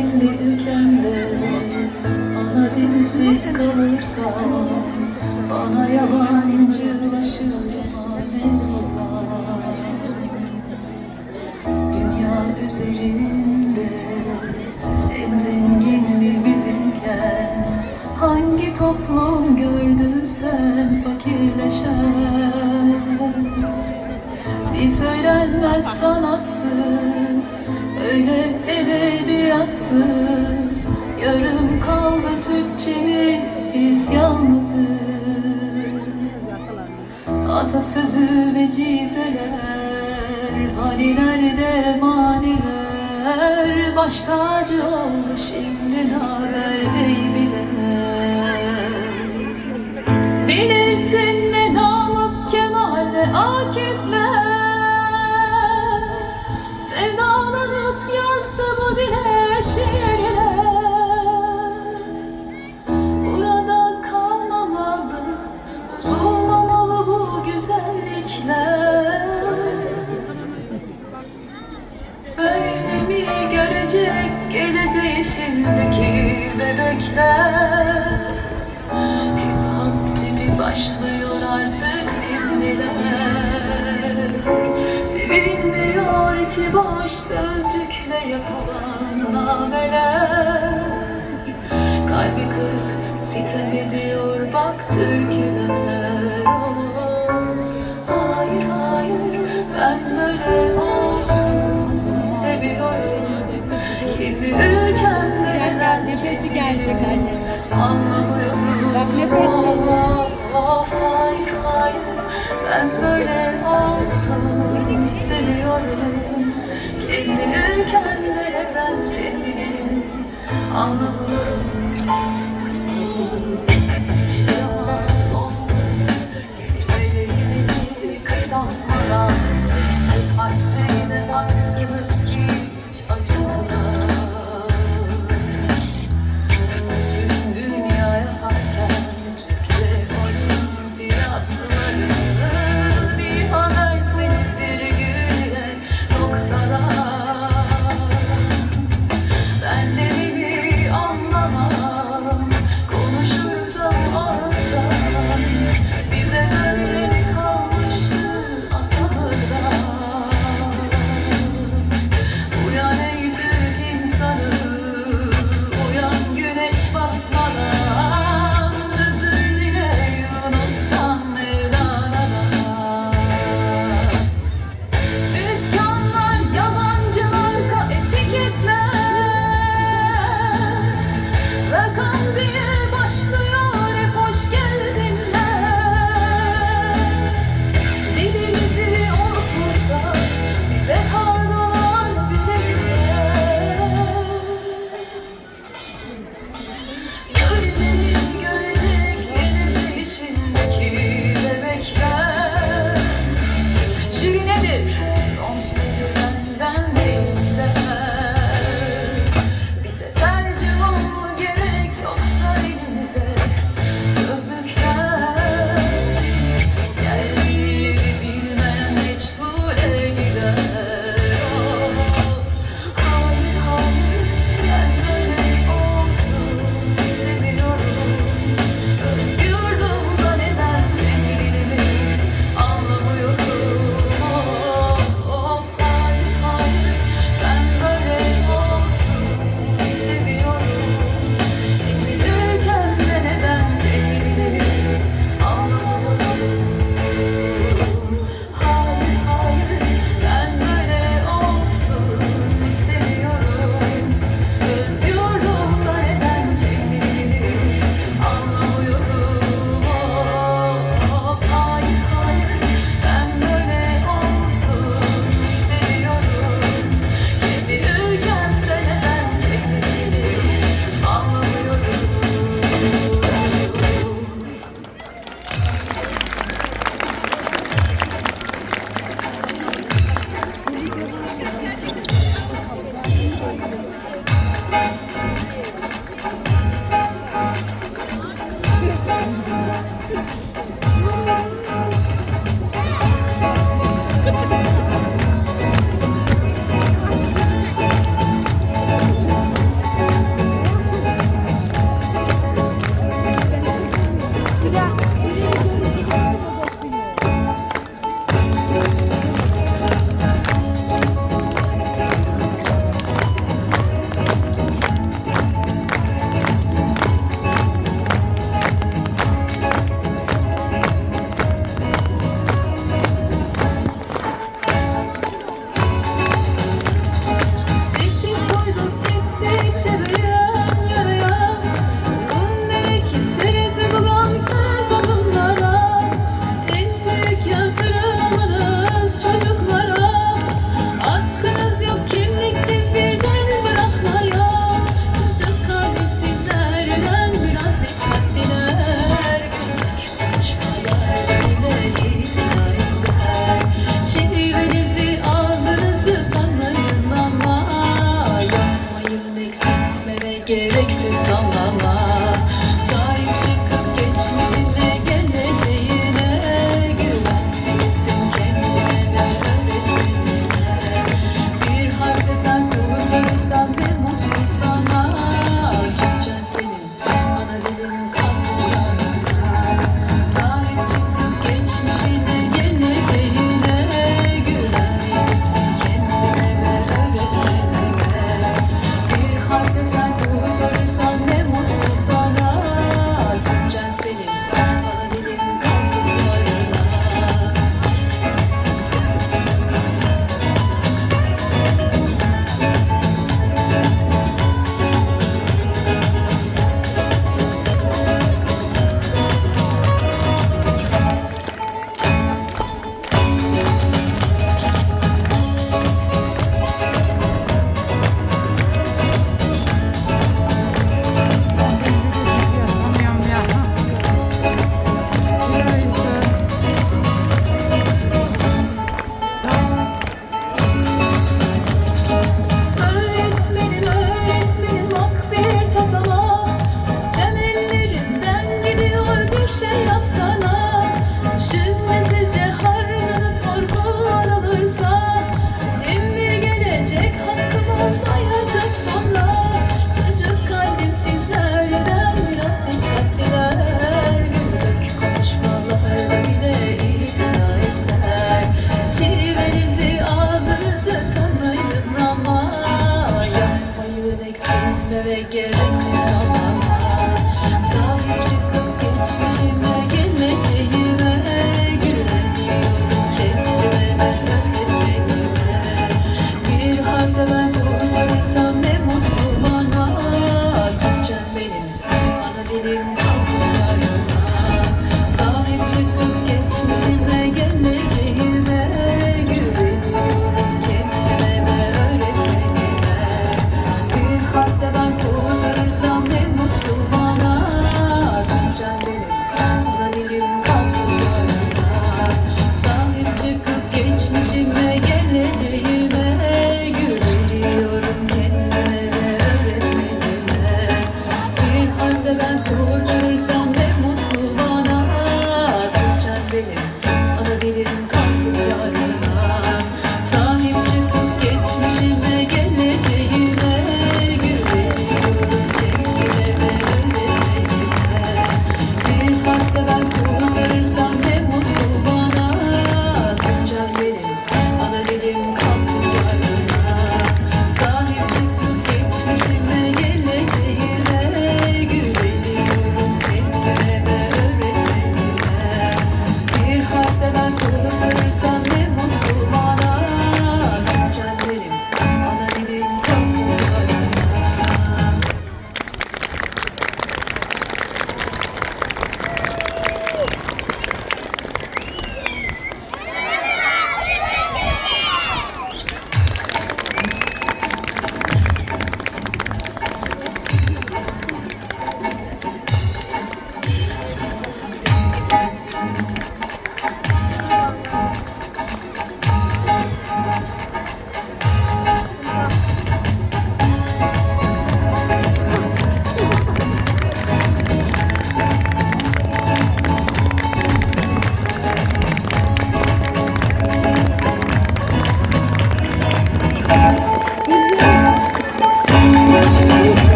kendi ülkemde. Ana dilsiz kalırsam Bana yabancılaşır vatan Dünya üzerinde en zengin dil bizimken Hangi toplum gördün sen fakirleşen Dil söylenmez sanatsız Öyle edebiyatsız. Yarım kaldı Türkçemiz biz yalnızız. Atasözü vecizeler Hanilerde maniler. Baş tacı oldu şimdi naber beybiler. Bilirsin ne Namık Kemal ne Akifler. Sevdalanıp bu dile şiirler. Burada kalmamalı, bozulmamalı bu güzellikler. Böyle görecek geleceği şimdiki bebekler. Hip hop başlıyor artık ninniler Sevilmiyor içi boş sözcükle yapılan nameler. Kalbi kırık sitem ediyor bak türküler Hayır hayır ben böyle olsun istemiyorum. Kendi ülkemde neden Nefesi gelecek anne. Anlamıyorum. Bak nefes Of hayır hayır ben böyle olsun istemiyorum Kendi ülkemde neden kendimi anlamıyorum 什么东西？